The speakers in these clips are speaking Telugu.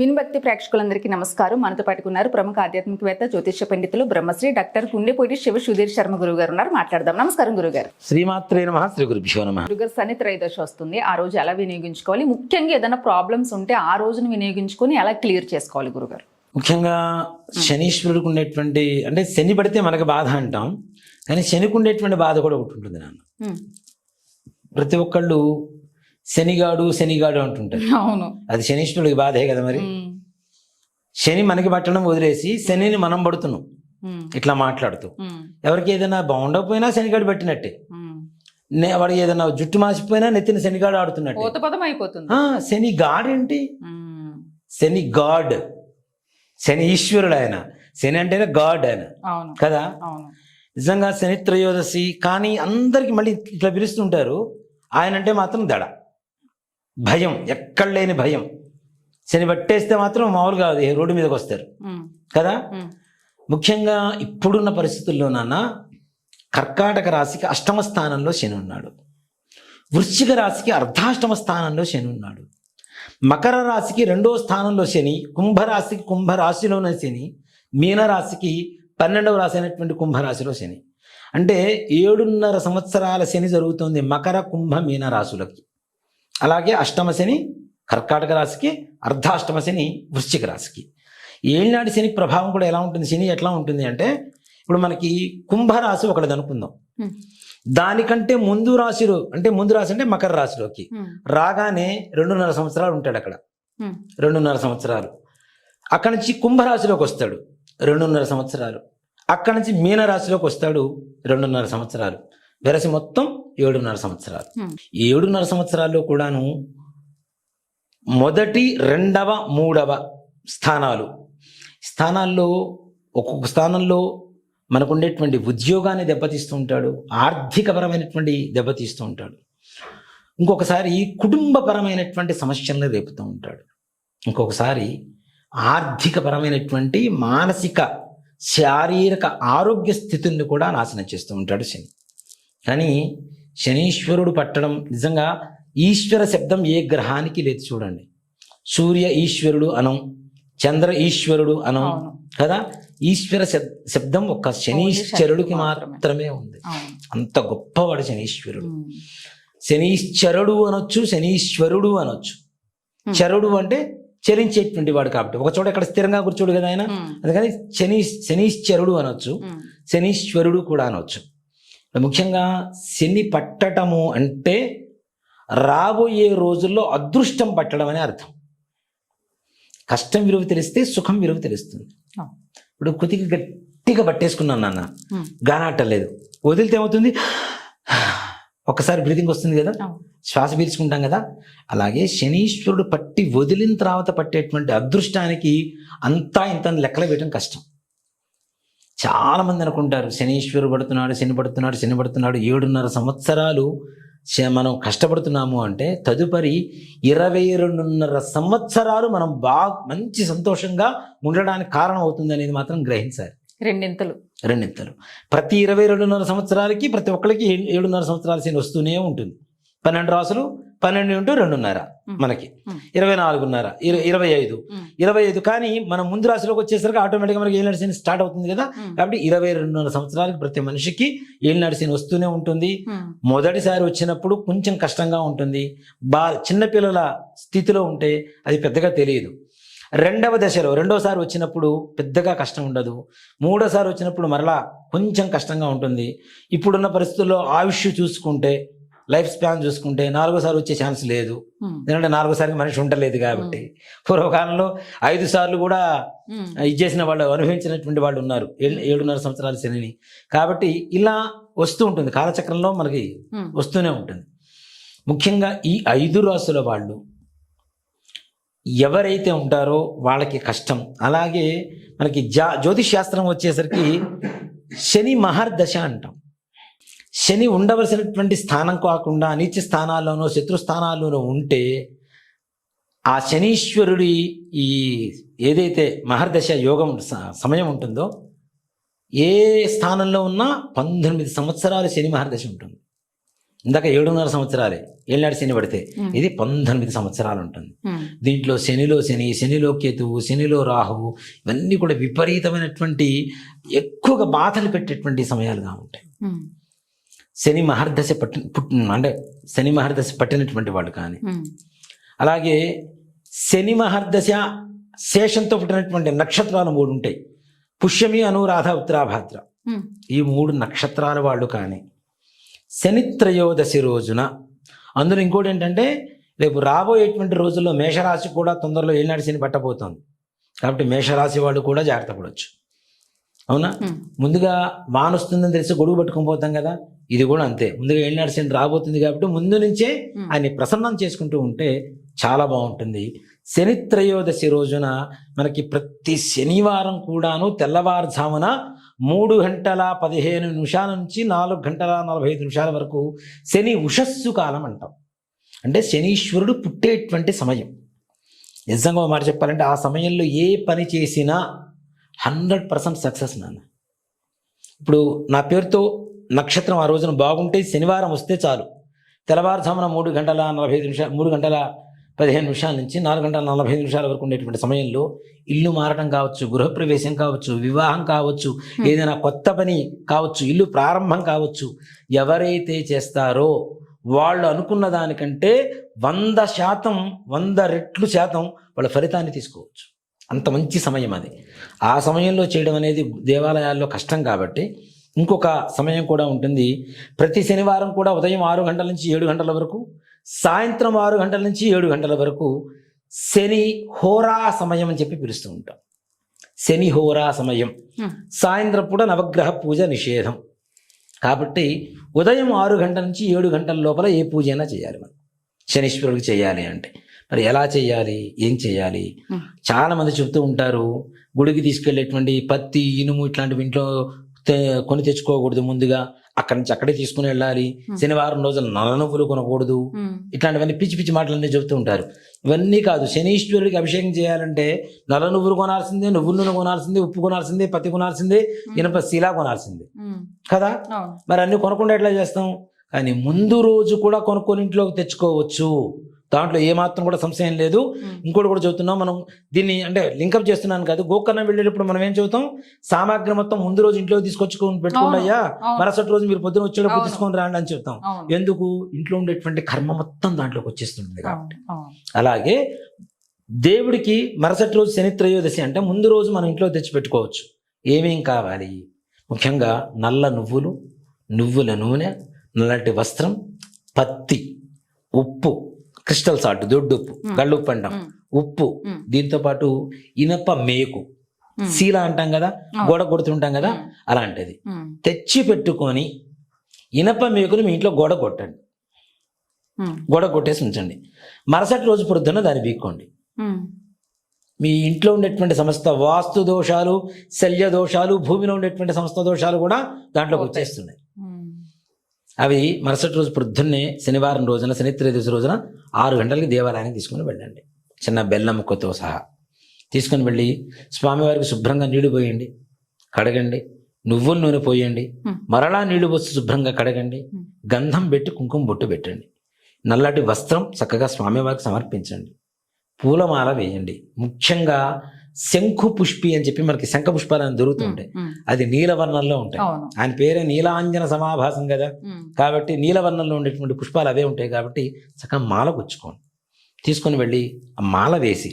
వినుభక్తి ప్రేక్షకులందరికీ నమస్కారం. మనతో పాటుకున్నారు ప్రముఖ ఆధ్యాత్మికవేత్త జ్యోతిష పండితులు బ్రహ్మశ్రీ డాక్టర్ గుండెపూడి శివ సుధీర్ శర్మ గురువు గారు ఉన్నారు. మాట్లాడదాం. నమస్కారం గురుగారు శ్రీమాత్రే నమ. శ్రీ గురుభ్యో నమ. గురుగారు శని త్రయోదశి వస్తుంది. ఆ రోజు ఎలా వినియోగించుకోవాలి? ముఖ్యంగా ఏదైనా ప్రాబ్లమ్స్ ఉంటే ఆ రోజును వినియోగించుకొని ఎలా క్లియర్ చేసుకోవాలి గురుగారు ముఖ్యంగా శనీశ్వరుడికి ఉండేటువంటి అంటే శని పడితే మనకు బాధ అంటాం. కానీ శనికి ఉండేటువంటి బాధ కూడా ఒకటి ఉంటుంది నాన్న. ప్రతి ఒక్కళ్ళు శనిగాడు శనిగాడు అంటుంటారు. అవును. అది శనీశ్వరుడికి బాధే కదా మరి. శని మనకి పట్టడం వదిలేసి శనిని మనం పడుతున్నాం. ఇట్లా మాట్లాడుతూ. ఎవరికి ఏదైనా బాగుండకపోయినా శనిగాడు పట్టినట్టే. వాడికి ఏదైనా జుట్టు మాసిపోయినా నెత్తిన శనిగాడు ఆడుతున్నట్టే. పదం అయిపోతుంది. శని గాడ్ ఏంటి. శని గాడ్. శని ఈశ్వరుడు ఆయన శని అంటేనే గాడ్ ఆయన. కదా? నిజంగా శని త్రయోదశి కానీ అందరికి మళ్ళీ ఇట్లా పిలుస్తుంటారు. ఆయన అంటే మాత్రం దడ. భయం ఎక్కడ లేని భయం. శని పట్టేస్తే మాత్రం మామూలు కాదు ఏ రోడ్డు మీదకి వస్తారు. కదా. ముఖ్యంగా ఇప్పుడున్న పరిస్థితుల్లో నాన్న కర్కాటక రాశికి అష్టమ స్థానంలో శని ఉన్నాడు. వృశ్చిక రాశికి అర్ధాష్టమ స్థానంలో శని ఉన్నాడు. మకర రాశికి రెండో స్థానంలో శని కుంభరాశికి కుంభరాశిలోనే శని మీనరాశికి పన్నెండవ రాశి అయినటువంటి కుంభరాశిలో శని. అంటే ఏడున్నర సంవత్సరాల శని జరుగుతుంది మకర కుంభ మీన రాశులకి అలాగే అష్టమ శని కర్కాటక రాశికి అర్ధాష్టమ శని వృశ్చిక రాశికి. ఏళ్ళనాటి శని ప్రభావం కూడా ఎలా ఉంటుంది? శని ఎట్లా ఉంటుంది అంటే ఇప్పుడు మనకి కుంభరాశి ఒకటిది అనుకుందాం. దానికంటే ముందు రాశిలో అంటే ముందు రాశి అంటే మకర రాశిలోకి. రాగానే రెండున్నర సంవత్సరాలు ఉంటాడు అక్కడ. రెండున్నర సంవత్సరాలు. అక్కడి నుంచి కుంభరాశిలోకి వస్తాడు రెండున్నర సంవత్సరాలు. అక్కడి నుంచి మీనరాశిలోకి వస్తాడు రెండున్నర సంవత్సరాలు. వెరసి మొత్తం ఏడున్నర సంవత్సరాలు. ఈ ఏడున్నర సంవత్సరాల్లో కూడాను మొదటి రెండవ మూడవ స్థానాలు. స్థానాల్లో ఒక్కొక్క స్థానంలో మనకు ఉండేటువంటి ఉద్యోగాన్ని దెబ్బతీస్తూ ఉంటాడు ఆర్థికపరమైనటువంటి దెబ్బతీస్తూ ఉంటాడు. ఇంకొకసారి కుటుంబపరమైనటువంటి సమస్యలను రేపుతూ ఉంటాడు. ఇంకొకసారి ఆర్థికపరమైనటువంటి మానసిక శారీరక ఆరోగ్య స్థితుల్ని కూడా నాశనం చేస్తూ ఉంటాడు శని. కానీ శనీశ్వరుడు పట్టడం నిజంగా ఈశ్వర శబ్దం ఏ గ్రహానికి లేదు చూడండి సూర్య ఈశ్వరుడు అనం చంద్ర ఈశ్వరుడు అనం కదా ఈశ్వర శబ్- శబ్దం ఒక్క శనీశ్వరుడికి మాత్రమే. ఉంది అంత గొప్పవాడు శనీశ్వరుడు ఉమ్. శనీశ్వరుడు అనొచ్చు శనీశ్వరుడు అనొచ్చు. చరుడు అంటే చరించేటువంటి వాడు కాబట్టి ఒక చోట ఇక్కడ స్థిరంగా కూర్చోడు కదా ఆయన. అందుకని శని శనీశ్వరుడు అనొచ్చు. శనీశ్వరుడు కూడా అనొచ్చు ముఖ్యంగా శని పట్టటము అంటే రాబోయే రోజుల్లో అదృష్టం పట్టడం అనే అర్థం. కష్టం విలువ తెలిస్తే సుఖం విలువ తెలుస్తుంది. ఇప్పుడు కుతికి గట్టిగా పట్టేసుకున్నాను నాన్న. గానాటలేదు వదిలితే ఏమవుతుంది? ఒక్కసారి బ్రీతింగ్ వస్తుంది కదా. శ్వాస పీల్చుకుంటాం కదా? అలాగే శనీశ్వరుడు పట్టి వదిలిన తర్వాత పట్టేటువంటి అదృష్టానికి అంతా ఇంత లెక్కలు వేయడం కష్టం. చాలా మంది అనుకుంటారు శనీశ్వరుడు పడుతున్నాడు శని పడుతున్నాడు శని పడుతున్నాడు ఏడున్నర సంవత్సరాలు మనం కష్టపడుతున్నాము అంటే తదుపరి ఇరవై రెండున్నర సంవత్సరాలు మనం బాగా మంచి సంతోషంగా ఉండడానికి కారణం అవుతుంది అనేది మాత్రం గ్రహించాలి. రెండింతలు. రెండింతలు. ప్రతి ఇరవై రెండున్నర సంవత్సరాలకి ప్రతి ఒక్కరికి ఏడున్నర సంవత్సరాల శని వస్తూనే ఉంటుంది. పన్నెండు రాసులు పన్నెండు ఇంటూ రెండున్నర. మనకి. ఇరవై నాలుగున్నర ఇర- ఇరవై ఐదు. ఇరవై ఐదు కానీ మనం ముందు రాశిలోకి వచ్చేసరికి ఆటోమేటిక్గా మనకి ఏళ్ళనాడు శని స్టార్ట్ అవుతుంది కదా. కాబట్టి ఇరవై రెండున్నర సంవత్సరాలకి ప్రతి మనిషికి ఏళ్ళనాడు శని వస్తూనే ఉంటుంది. మొదటిసారి వచ్చినప్పుడు కొంచెం కష్టంగా ఉంటుంది బా చిన్నపిల్లల స్థితిలో ఉంటే అది పెద్దగా తెలియదు రెండవ దశలో రెండోసారి వచ్చినప్పుడు పెద్దగా కష్టం ఉండదు మూడోసారి వచ్చినప్పుడు మరలా కొంచెం కష్టంగా ఉంటుంది ఇప్పుడున్న పరిస్థితుల్లో ఆయుష్ చూసుకుంటే లైఫ్ స్పాన్ చూసుకుంటే నాలుగోసారి వచ్చే ఛాన్స్ లేదు. ఉమ్. ఎందుకంటే నాలుగోసారి మనిషి ఉండలేదు కాబట్టి. పూర్వకాలంలో ఐదు సార్లు కూడా ఉమ్. ఇచ్చేసిన వాళ్ళు అనుభవించినటువంటి వాళ్ళు ఉన్నారు. ఏడు- ఏడున్నర సంవత్సరాల శనిని. కాబట్టి ఇలా వస్తూ ఉంటుంది. కాలచక్రంలో మనకి. వస్తూనే ఉంటుంది. ముఖ్యంగా ఈ ఐదు రాసుల వాళ్ళు ఎవరైతే ఉంటారో వాళ్ళకి కష్టం. అలాగే మనకి జా జ్యోతిష్ శాస్త్రం వచ్చేసరికి శని మహర్దశ అంటాం. శని ఉండవలసినటువంటి స్థానం కాకుండా నీచ స్థానాల్లోనో శత్రు స్థానాల్లోనో ఉంటే ఆ శనీశ్వరుడి ఈ ఏదైతే మహర్దశ యోగం సమయం ఉంటుందో ఏ స్థానంలో ఉన్నా పంతొమ్మిది సంవత్సరాలు శని మహర్దశ ఉంటుంది. ఇందాక ఏడున్నర సంవత్సరాలే ఏళ్ళనాడు శని పడితే ఇది పంతొమ్మిది సంవత్సరాలు ఉంటుంది. దీంట్లో శనిలో శని శనిలో కేతువు శనిలో రాహువు ఇవన్నీ కూడా విపరీతమైనటువంటి ఎక్కువగా బాధలు పెట్టేటువంటి సమయాలుగా ఉంటాయి. శని మహర్దశ పట్టి పుట్ అంటే శని మహర్దశ పట్టినటువంటి వాళ్ళు కానీ. అలాగే శని మహర్దశ శేషంతో పుట్టినటువంటి నక్షత్రాలు మూడు ఉంటాయి. పుష్యమి అనురాధ ఉత్తరాభాద్ర ఈ మూడు నక్షత్రాల వాళ్ళు కానీ. శని త్రయోదశి రోజున అందులో ఇంకోటి ఏంటంటే రేపు రాబోయేటువంటి రోజుల్లో మేషరాశి కూడా తొందరలో ఏనాడు శని పట్టబోతోంది. కాబట్టి మేషరాశి వాళ్ళు కూడా జాగ్రత్త పడవచ్చు అవునా? ముందుగా వాన వస్తుందని తెలిసి గొడుగు పట్టుకొని పోతాం కదా. ఇది కూడా అంతే. ముందుగా ఏళ్ళనాడు శని రాబోతుంది కాబట్టి ముందు నుంచే. ఆయన్ని ప్రసన్నం చేసుకుంటూ ఉంటే చాలా బాగుంటుంది. శని త్రయోదశి రోజున మనకి ప్రతి శనివారం కూడాను తెల్లవారుజామున మూడు గంటల పదిహేను నిమిషాల నుంచి నాలుగు గంటల నలభై ఐదు నిమిషాల వరకు శని ఉషస్సు కాలం అంటాం. అంటే శనీశ్వరుడు పుట్టేటువంటి సమయం. నిజంగా మాట చెప్పాలంటే ఆ సమయంలో ఏ పని చేసినా హండ్రెడ్ పర్సెంట్ సక్సెస్ నాన్న. ఇప్పుడు నా పేరుతో నక్షత్రం ఆ రోజున బాగుంటే శనివారం వస్తే చాలు. తెల్లవారుజామున మూడు గంటల నలభై ఐదు నిమిషాలు మూడు గంటల పదిహేను నిమిషాల నుంచి నాలుగు గంటల నలభై ఐదు నిమిషాల వరకు ఉండేటువంటి సమయంలో ఇల్లు మారడం కావచ్చు గృహప్రవేశం కావచ్చు వివాహం కావచ్చు ఏదైనా కొత్త పని కావచ్చు ఇల్లు ప్రారంభం కావచ్చు ఎవరైతే చేస్తారో వాళ్ళు అనుకున్న దానికంటే వంద శాతం వంద రెట్లు శాతం వాళ్ళ ఫలితాన్ని తీసుకోవచ్చు. అంత మంచి సమయం అది. ఆ సమయంలో చేయడం అనేది దేవాలయాల్లో కష్టం కాబట్టి ఇంకొక సమయం కూడా ఉంటుంది. ప్రతి శనివారం కూడా ఉదయం ఆరు గంటల నుంచి ఏడు గంటల వరకు సాయంత్రం ఆరు గంటల నుంచి ఏడు గంటల వరకు శని హోరా సమయం అని చెప్పి పిలుస్తూ ఉంటాం. శని హోరా సమయం. సాయంత్రం పూట నవగ్రహ పూజ నిషేధం. కాబట్టి ఉదయం ఆరు గంటల నుంచి ఏడు గంటల లోపల ఏ పూజ అయినా చేయాలి మనం. శనీశ్వరుడికి చేయాలి అంటే. మరి ఎలా చేయాలి? ఏం చేయాలి. చాలా మంది చెప్తూ ఉంటారు గుడికి తీసుకెళ్ళేటువంటి పత్తి ఇనుము ఇట్లాంటివి ఇంట్లో కొని తెచ్చుకోకూడదు ముందుగా. అక్కడి నుంచి అక్కడే తీసుకుని వెళ్ళాలి. శనివారం రోజున నల్ల నువ్వులు కొనకూడదు. ఇట్లాంటివన్నీ పిచ్చి పిచ్చి మాటలన్నీ చెబుతూ ఉంటారు. ఇవన్నీ కాదు శనీశ్వరుడికి అభిషేకం చేయాలంటే నల్ల నువ్వులు కొనాల్సిందే నువ్వుల నూనె కొనాల్సిందే ఉప్పు కొనాల్సిందే పత్తి కొనాల్సిందే ఇనప శిలా కొనాల్సిందే. కదా? మరి అన్ని కొనకుండా ఎట్లా చేస్తాం? కానీ ముందు రోజు కూడా కొనుక్కొని ఇంట్లోకి తెచ్చుకోవచ్చు. దాంట్లో ఏమాత్రం కూడా సంశయం లేదు. ఇంకోటి కూడా చెబుతున్నాం మనం దీన్ని అంటే లింకప్ చేస్తున్నాను కాదు గోకర్ణం వెళ్ళేటప్పుడు మనం ఏం చెబుతాం? సామాగ్రి మొత్తం ముందు రోజు ఇంట్లో తీసుకొచ్చుకొని అయ్యా. మరుసటి రోజు మీరు పొద్దున వచ్చేటప్పుడు. తీసుకొని రాండి అని చెప్తాం. ఎందుకు? ఇంట్లో ఉండేటువంటి కర్మ మొత్తం దాంట్లోకి వచ్చేస్తుంది కాబట్టి. అలాగే దేవుడికి మరుసటి రోజు శని త్రయోదశి అంటే ముందు రోజు మనం ఇంట్లో తెచ్చి పెట్టుకోవచ్చు ఏమేం కావాలి? ముఖ్యంగా నల్ల నువ్వులు నువ్వుల నూనె నల్లటి వస్త్రం పత్తి ఉప్పు. క్రిస్టల్ సాల్ట్ దొడ్డు ఉప్పు మ్. గళ్ళుప్పు అంటాం. ఉప్పు. దీంతో పాటు ఇనప మేకు. శీల అంటాం కదా. గోడ కొడుతుంటాం కదా. అలాంటిది తెచ్చి పెట్టుకొని ఇనప మేకుని మీ ఇంట్లో గోడ కొట్టండి గోడ కొట్టేసి ఉంచండి మరుసటి రోజు పొద్దున్న దాన్ని బీక్కోండి మీ ఇంట్లో ఉండేటువంటి సమస్త వాస్తు దోషాలు శల్య దోషాలు భూమిలో ఉండేటువంటి సమస్త దోషాలు కూడా దాంట్లోకి. వచ్చేస్తున్నాయి అవి మరుసటి రోజు పొద్దున్నే శనివారం రోజున శని త్రయోదశి రోజున ఆరు గంటలకి దేవాలయానికి తీసుకుని వెళ్ళండి. చిన్న బెల్లం ముక్కతో సహా. తీసుకుని వెళ్ళి స్వామివారికి శుభ్రంగా నీళ్ళు పోయండి కడగండి. నువ్వుల నూనె పోయండి. మరలా నీళ్ళు పోసి శుభ్రంగా కడగండి. గంధం పెట్టి కుంకుమ బొట్టు పెట్టండి. నల్లటి వస్త్రం చక్కగా స్వామివారికి సమర్పించండి. పూలమాల వేయండి. ముఖ్యంగా శంఖు పుష్పి అని చెప్పి మనకి శంఖ పుష్పాలు అని దొరుకుతుంటాయి అది నీలవర్ణంలో ఉంటాయి. ఆయన పేరే నీలాంజన సమాభాసం కదా. కాబట్టి నీలవర్ణంలో ఉండేటువంటి పుష్పాలు అవే ఉంటాయి కాబట్టి చక్కగా మాల గుచ్చుకోండి. తీసుకొని వెళ్ళి ఆ మాల వేసి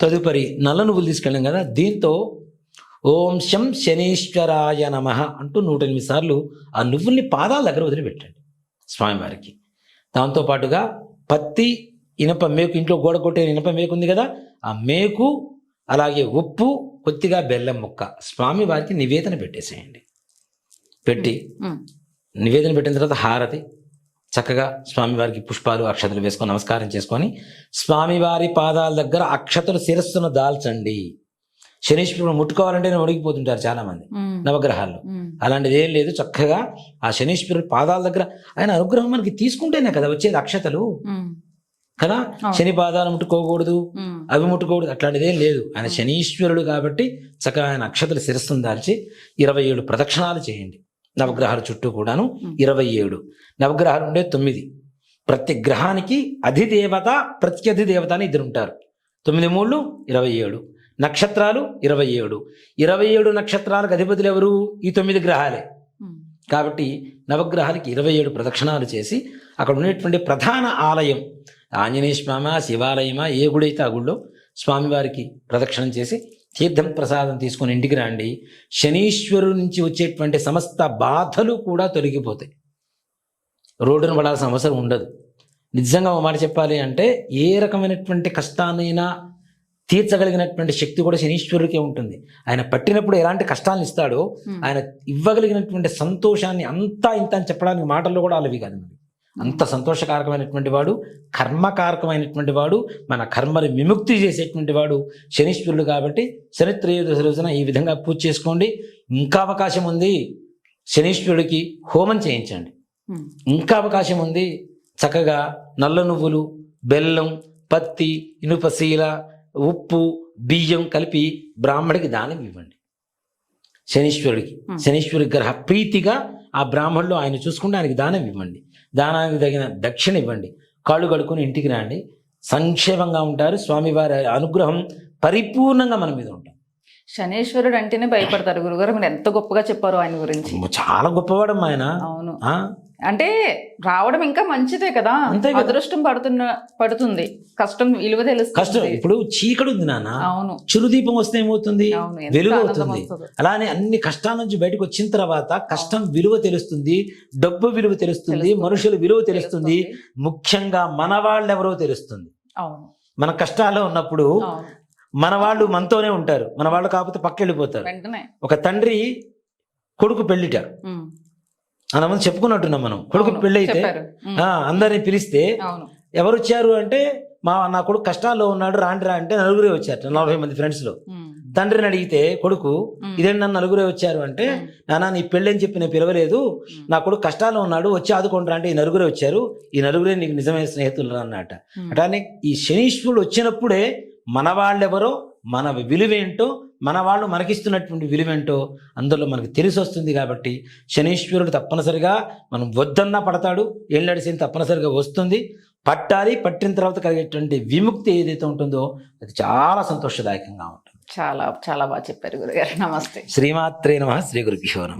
తదుపరి నల్ల నువ్వులు తీసుకెళ్ళాం కదా. దీంతో ఓం శం శనీశ్వరాయ నమ అంటూ నూట ఎనిమిది సార్లు ఆ నువ్వుల్ని పాదాల దగ్గర వదిలిపెట్టండి స్వామివారికి. దాంతో పాటుగా పత్తి ఇనప మేకు ఇంట్లో గోడ కొట్టే ఇనప మేకు ఉంది కదా. ఆ మేకు అలాగే ఉప్పు కొద్దిగా బెల్లం ముక్క. స్వామివారికి నివేదన పెట్టేసేయండి. పెట్టి నివేదన పెట్టిన తర్వాత హారతి చక్కగా స్వామివారికి పుష్పాలు అక్షతలు వేసుకొని నమస్కారం చేసుకొని స్వామివారి పాదాల దగ్గర అక్షతలు శిరస్సును దాల్చండి. శనీశ్వరుడు ముట్టుకోవాలంటే నేను ఒడిగిపోతుంటారు చాలా మంది నవగ్రహాల్లో. అలాంటిది ఏం లేదు చక్కగా ఆ శనీశ్వరుడు పాదాల దగ్గర ఆయన అనుగ్రహం మనకి తీసుకుంటేనే కదా వచ్చేది అక్షతలు. కదా. శని పాదాలు ముట్టుకోకూడదు అవి ముట్టుకోకూడదు అట్లాంటిది లేదు. ఆయన శనీశ్వరుడు కాబట్టి చక్కగా ఆయన అక్షతలు శిరస్సును దాల్చి ఇరవై ఏడు ప్రదక్షిణాలు చేయండి. నవగ్రహాల చుట్టూ కూడాను ఇరవై ఏడు. నవగ్రహాలు ఉండే తొమ్మిది. ప్రతి గ్రహానికి అధిదేవత ప్రత్యధిదేవత అని ఇద్దరు ఉంటారు తొమ్మిది మూడు ఇరవై ఏడు. నక్షత్రాలు ఇరవై ఏడు. ఇరవై ఏడు నక్షత్రాలకు అధిపతులు ఎవరు? ఈ తొమ్మిది గ్రహాలే. కాబట్టి నవగ్రహాలకి ఇరవై ఏడు ప్రదక్షిణాలు చేసి అక్కడ ఉండేటువంటి ప్రధాన ఆలయం ఆంజనేయ స్వామి శివాలయమా ఏ గుడైతే ఆ గుళ్ళో స్వామివారికి ప్రదక్షిణం చేసి తీర్థం ప్రసాదం తీసుకొని ఇంటికి రండి. శనీశ్వరుడి నుంచి వచ్చేటువంటి సమస్త బాధలు కూడా తొలగిపోతాయి. రోడ్డును పడాల్సిన అవసరం ఉండదు. నిజంగా ఒక మాట చెప్పాలి అంటే ఏ రకమైనటువంటి కష్టాన్నైనా తీర్చగలిగినటువంటి శక్తి కూడా శనీశ్వరుడికే ఉంటుంది. ఆయన పట్టినప్పుడు ఎలాంటి కష్టాలను ఇస్తాడో. ఆయన ఇవ్వగలిగినటువంటి సంతోషాన్ని అంతా ఇంత అని చెప్పడానికి మాటల్లో కూడా అలవి కాదు మరి. అంత సంతోషకారకమైనటువంటి వాడు కర్మకారకమైనటువంటి వాడు మన కర్మని విముక్తి చేసేటువంటి వాడు శనీశ్వరుడు కాబట్టి శని త్రయోదశి రోజున ఈ విధంగా పూజ చేసుకోండి ఇంకా అవకాశం ఉంది శనీశ్వరుడికి హోమం చేయించండి. ఇంకా అవకాశం ఉంది చక్కగా నల్ల నువ్వులు బెల్లం పత్తి ఇనుపశీల ఉప్పు బియ్యం కలిపి బ్రాహ్మడికి దానం ఇవ్వండి శనీశ్వరుడికి. శనీశ్వరి గ్రహ ప్రీతిగా ఆ బ్రాహ్మణులు ఆయన చూసుకుంటే ఆయనకి దానం ఇవ్వండి. దానానికి తగిన దక్షిణ ఇవ్వండి. కాళ్ళు కడుక్కొని ఇంటికి రండి. సంక్షేమంగా ఉంటారు. స్వామివారి అనుగ్రహం పరిపూర్ణంగా మన మీద ఉంటాం శనేశ్వరుడు అంటేనే భయపడతారు. గురుగారు మీరు ఎంత గొప్పగా చెప్పారు ఆయన గురించి. చాలా గొప్పవాడమ్మా ఆయన. అవును? అంటే రావడం ఇంకా మంచిదే కదా. అంతే. అదృష్టం పడుతున్న పడుతుంది. కష్టం విలువ కష్టం. తెలుస్తుంది ఇప్పుడు చీకటి ఉంది నాన్న. అవును. చిరుదీపం వస్తే ఏమవుతుంది? వెలుగు అవుతుంది. అలానే అన్ని కష్టాల నుంచి బయటకు వచ్చిన తర్వాత కష్టం విలువ తెలుస్తుంది డబ్బు విలువ తెలుస్తుంది. మనుషుల విలువ తెలుస్తుంది ముఖ్యంగా మన వాళ్ళు ఎవరో తెలుస్తుంది. అవును. మన కష్టాల్లో ఉన్నప్పుడు మన వాళ్ళు మనతోనే ఉంటారు. మన వాళ్ళు కాకపోతే పక్క వెళ్ళిపోతారు ఒక తండ్రి కొడుకు పెళ్ళిట ఉమ్. అంతమంది చెప్పుకున్నట్టున్నాం మనం కొడుకు. ఆ, అందరిని పిలిస్తే ఎవరు వచ్చారు అంటే మా నా కొడుకు కష్టాల్లో ఉన్నాడు రాండి రా అంటే నలుగురే వచ్చారు నలభై మంది ఫ్రెండ్స్లో. తండ్రిని అడిగితే కొడుకు. ఇదేంటి నన్ను నలుగురే వచ్చారు అంటే. నానా నీ పెళ్ళి అని చెప్పి నేను పిలవలేదు. నా కొడుకు కష్టాల్లో ఉన్నాడు వచ్చి ఆదుకుంటారా అంటే ఈ నలుగురే వచ్చారు ఈ నలుగురే నీకు నిజమైన స్నేహితులు అన్నట ఉమ్. అట్లానే ఈ శనీశ్వరుడు వచ్చినప్పుడే మన వాళ్ళెవరో మన విలువేంటో మన వాళ్ళు మనకిస్తున్నటువంటి విలువేంటో అందులో మనకు తెలిసి వస్తుంది కాబట్టి శనీశ్వరుడు తప్పనిసరిగా మనం వద్దన్నా పడతాడు ఏళ్ళడిసిన తప్పనిసరిగా వస్తుంది. పట్టాలి పట్టిన తర్వాత కలిగేటువంటి విముక్తి ఏదైతే ఉంటుందో అది చాలా సంతోషదాయకంగా ఉంటుంది. చాలా చాలా బాగా చెప్పారు గురుగారు. నమస్తే. శ్రీమాత్రే నమ శ్రీ గురుభ్యో నమ.